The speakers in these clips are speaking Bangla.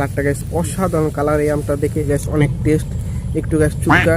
কালারটা গ্যাস অসাধারণ কালার। এই আমটা দেখে গ্যাস অনেক টেস্ট একটু গ্যাস চুলকা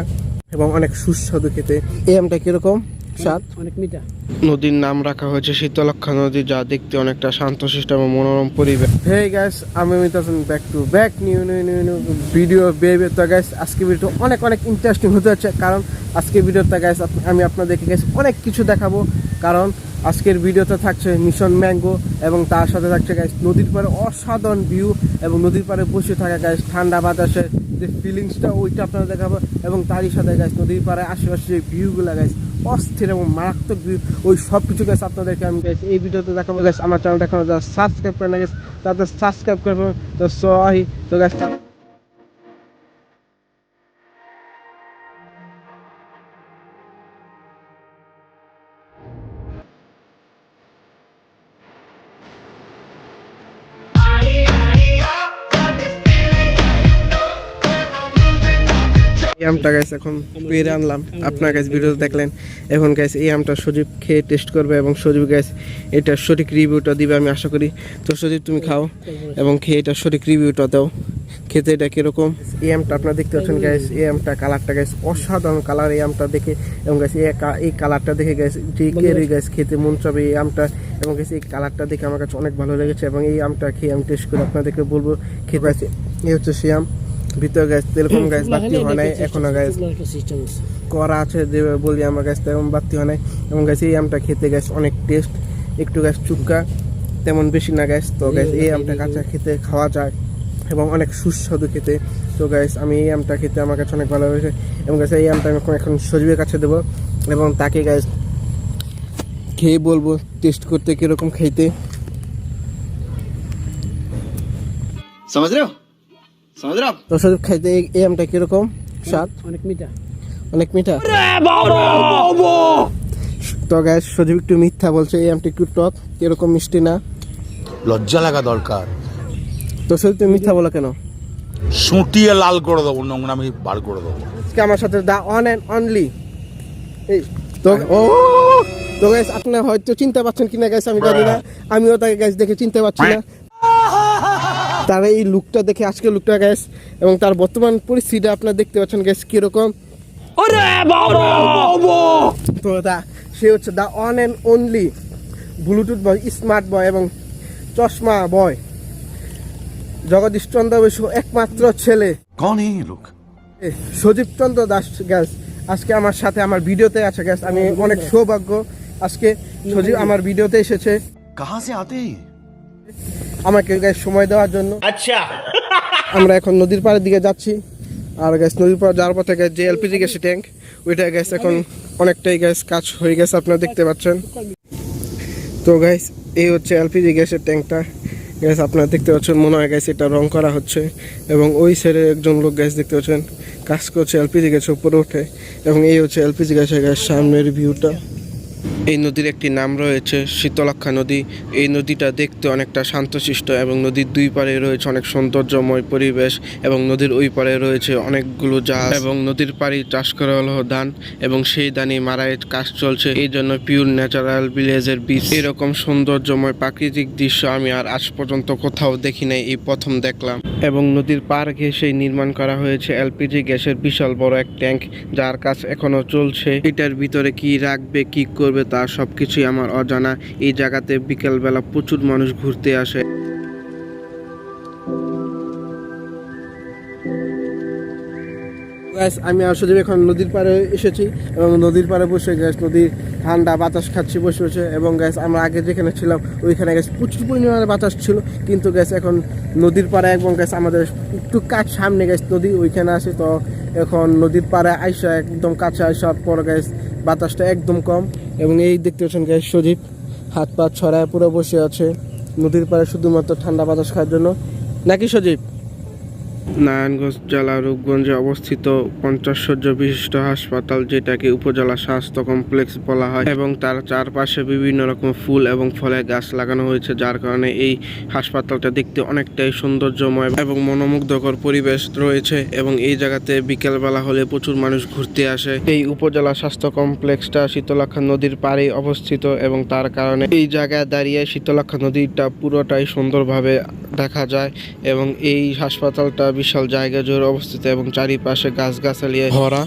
এবং অনেক সুস্বাদু খেতে। এই আমটা কীরকম? স্বাদ অনেক মিঠা। নদীর নাম রাখা হয়েছে শীতলক্ষা নদী যা দেখতে অনেকটা শান্তশিষ্ট এবং মনোরম পরিবেশ। হে গ্যাস আমি মিতাসন back to back new new new new video বেবে তো গ্যাস আজকে ভিডিও অনেক অনেক ইন্টারেস্টিং হতে যাচ্ছে কারণ আজকে ভিডিওতে গ্যাস আমি আপনাদেরকে গ্যাস অনেক কিছু দেখাবো কারণ আজকের ভিডিওতে থাকছে মিশন ম্যাঙ্গো এবং তার সাথে থাকছে গ্যাস নদীর পাড়ে অসাধারণ ভিউ এবং নদীর পাড়ে বসে থাকা গ্যাস ঠান্ডা বাতাসের যে ফিলিংসটা ওইটা আপনারা দেখাবো এবং তারই সাথে গ্যাস নদীর পাড়ে আশেপাশে যে ভিউগুলো গ্যাস অস্থির এবং মারাত্মক ওই সব কিছু গেছে আপনাদেরকে আমি গেছি এই ভিডিওতে দেখাবো। গেছে আমার চ্যানেলটা এখন যারা সাবস্ক্রাইব করে না গেছে তাদের সাবস্ক্রাইব করব তো সহি তো গ্যাস এই আমটা গাইস এখন পেরে আনলাম। আপনার কাছে ভিডিও দেখলেন। এখন গাইস এই আমটা সজীব খেয়ে টেস্ট করবে এবং সজীব গাইস এটা সঠিক রিভিউটা দিবে আমি আশা করি। তো সজীব, তুমি খাও এবং খেয়ে এটা সঠিক রিভিউটা দাও। খেতে এটা কীরকম? এই আমটা আপনারা দেখতে পাচ্ছেন গাইস এই আমটা কালারটা গাইস অসাধারণ কালার এই আমটা দেখে। এবং গাইস এই কালারটা দেখে গাইস যে কেরই গাইস খেতে মন চাবে এই আমটা। এবং গাইস এই কালারটা দেখে আমার কাছে অনেক ভালো লেগেছে এবং এই আমটা খেয়ে আমি টেস্ট করে আপনাদেরকে বলব। খেতে এই হচ্ছে সেই আম। ভিতরে গ্যাস তেলকম গ্যাস বাতি হয় নাই এখনও গ্যাস করা আছে যে বলি আমার গ্যাস তেমন বাতি হয় নাই। এবং গ্যাস এই আমটা খেতে গ্যাস অনেক টেস্ট একটু গ্যাস চুক্কা তেমন বেশি না গ্যাস তো গ্যাস এই আমটা কাঁচা খেতে খাওয়া যায় এবং অনেক সুস্বাদু খেতে। তো গ্যাস আমি এই আমটা খেতে আমার কাছে অনেক ভালো হয়েছে এবং গ্যাস এই আমটা আমি এখন সজীবের কাছে দেবো। এবং তাকে গ্যাস খেয়ে বলব টেস্ট করতে কীরকম খাইতে সমাজ রেও কীরকম? স্বাদ? অনেক মিঠা। অনেক মিঠা? তো গ্যাস একটু মিথ্যা বলছে মিষ্টি না? লজ্জা লাগা দরকার। তো মিথ্যা বলো কেন? সুটিয়ে লাল করে দেবো নোংরা আমি বার করে দেবো। আমার সাথে দা অন অ্যান্ড অনলি এই তো ও! তো গ্যাস হয়তো চিনতে পারছেন কিনা গ্যাস আমি জানি না। হ্যাঁ। আমিও তাকে গ্যাস দেখে চিনতে পারছি না। তার এই লুকটা দেখে আজকে লুকটা গ্যাস এবং তার বর্তমান পরিস্থিতি আপনারা দেখতে পাচ্ছেন গ্যাস কীরকম। তো তা সে হচ্ছে the one and only bluetooth boy smart boy এবং চশমা বয় জগদীশ চন্দ্র বসু একমাত্র ছেলে। কন এই লোক? এ, সজীব চন্দ্র দাস গ্যাস আজকে আমার সাথে আমার ভিডিওতে আছে গ্যাস আমি অনেক সৌভাগ্য। আজকে সজীব আমার ভিডিওতে এসেছে। কাহা সে আতে? আমাকে গ্যাস সময় দেওয়ার জন্য। আচ্ছা। আমরা এখন নদীর পাড়ের দিকে যাচ্ছি। আর গ্যাস নদীর পাড়ে যাওয়ার পথে গ্যাস যে এলপিজি গ্যাসের ট্যাঙ্ক ওইটা গ্যাস এখন অনেকটাই গ্যাস কাজ হয়ে গেছে আপনারা দেখতে পাচ্ছেন। তো গ্যাস এই হচ্ছে এলপিজি গ্যাসের ট্যাঙ্কটা গ্যাস আপনারা দেখতে পাচ্ছেন মনে হয় গ্যাস এটা রং করা হচ্ছে। এবং ওই সাইডে একজন লোক গ্যাস দেখতে পাচ্ছেন কাজ করছে এলপিজি গ্যাসের উপরে ওঠে এবং এই হচ্ছে এলপিজি গ্যাসের গ্যাস সামনের ভিউটা এই নদীর একটি নাম রয়েছে শীতলক্ষা নদী। এই নদীটা দেখতে অনেকটা শান্তশিষ্ট এবং নদীর দুই পারে রয়েছে অনেক সৌন্দর্যময় পরিবেশ এবং নদীর ওই পারে রয়েছে অনেকগুলো জাহাজ এবং নদীর পাড়ি চাষ করা হলো ধান এবং সেই ধানই মারাইয়ের কাজ চলছে। এই জন্য পিওর ন্যাচারাল ভিলেজের বীজ এরকম সৌন্দর্যময় প্রাকৃতিক দৃশ্য আমি আর আজ পর্যন্ত কোথাও দেখি নাই, এই প্রথম দেখলাম। এবং নদীর পার ঘেঁষেই নির্মাণ করা হয়েছে এলপিজি গ্যাসের বিশাল বড় এক ট্যাঙ্ক, যার কাজ এখনও চলছে। এটার ভিতরে কি রাখবে, কি করবে তা সবকিছুই আমার অজানা। এই জায়গাতে বিকেলবেলা প্রচুর মানুষ ঘুরতে আসে। গ্যাস আমি আসলে এখন নদীর পাড়ে এসেছি এবং নদীর পাড়ে বসে গ্যাস নদীর ঠান্ডা বাতাস খাচ্ছি, বসে বসে এবং গ্যাস আমরা আগে যেখানে ছিলাম ওইখানে গ্যাস প্রচুর পরিমাণে বাতাস ছিল। কিন্তু গ্যাস এখন নদীর পাড়ে এবং গ্যাস আমাদের একটু কাছ সামনে গ্যাস নদী ওইখানে আসে তো এখন নদীর পাড়ে আইসা একদম কাছে আসার পর গ্যাস বাতাসটা একদম কম। এবং এই দেখতে পাচ্ছেন গায়ে সজীব হাত পা ছড়ায় পুরো বসে আছে। নদীর পাড়ে শুধুমাত্র ঠান্ডা বাতাস খাওয়ার জন্য। নাকি সজীব? নারায়ণগঞ্জ জেলা রূপগঞ্জে অবস্থিত পঞ্চাশ বিশিষ্ট হাসপাতাল, যেটাকে উপজেলা স্বাস্থ্য কমপ্লেক্স বলা হয়, এবং তার চারপাশে বিভিন্ন রকম ফুল এবং ফলের গাছ লাগানো হয়েছে, যার কারণে এই হাসপাতালটা দেখতে অনেকটাই সৌন্দর্যময় এবং মনোমুগ্ধকর পরিবেশ রয়েছে, এবং এই জায়গাতে বিকেলবেলা হলে প্রচুর মানুষ ঘুরতে আসে। এই উপজেলা স্বাস্থ্য কমপ্লেক্সটা শীতলক্ষা নদীর পাড়ে অবস্থিত, এবং তার কারণে এই জায়গায় দাঁড়িয়ে শীতলক্ষা নদীটা পুরোটাই সুন্দরভাবে দেখা যায় এবং এই হাসপাতালটা বিশাল জায়গা জুড়ে অবস্থিত এবং চারিপাশে গাছগাছালি ভরা।